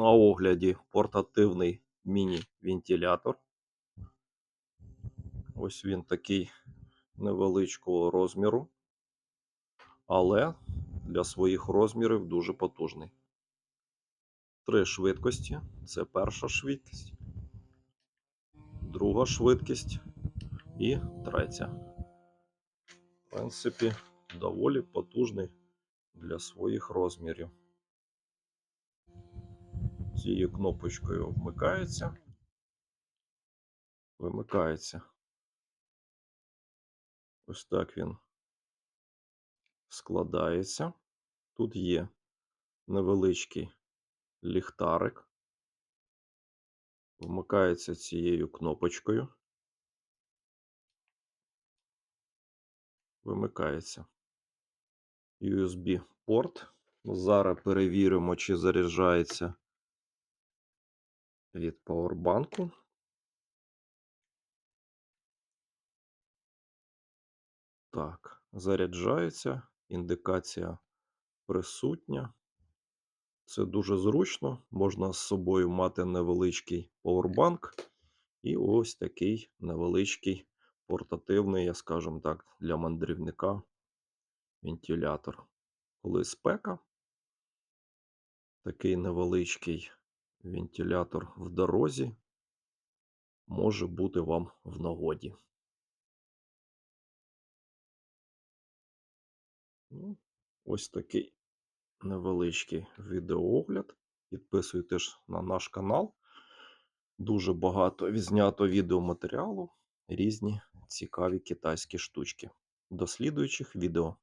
На огляді портативний міні-вентилятор. Ось він такий невеличкого розміру, але для своїх розмірів дуже потужний. Три швидкості. Це перша швидкість, друга швидкість і третя. В принципі, доволі потужний для своїх розмірів. Цією кнопочкою вмикається, вимикається. Ось так він складається. Тут є невеличкий ліхтарик. Вмикається цією кнопочкою. Вимикається. USB порт. Зараз перевіримо, чи заряджається від павербанку. Так, заряджається, індикація присутня. Це дуже зручно. Можна з собою мати невеличкий павербанк і ось такий невеличкий портативний, я скажімо так, для мандрівника вентилятор. Коли спека, такий невеличкий вентилятор в дорозі може бути вам в нагоді. Ну, ось такий невеличкий відеоогляд. Підписуйтесь на наш канал. Дуже багато відзнято відеоматеріалу, різні цікаві китайські штучки. До слідуючих відео.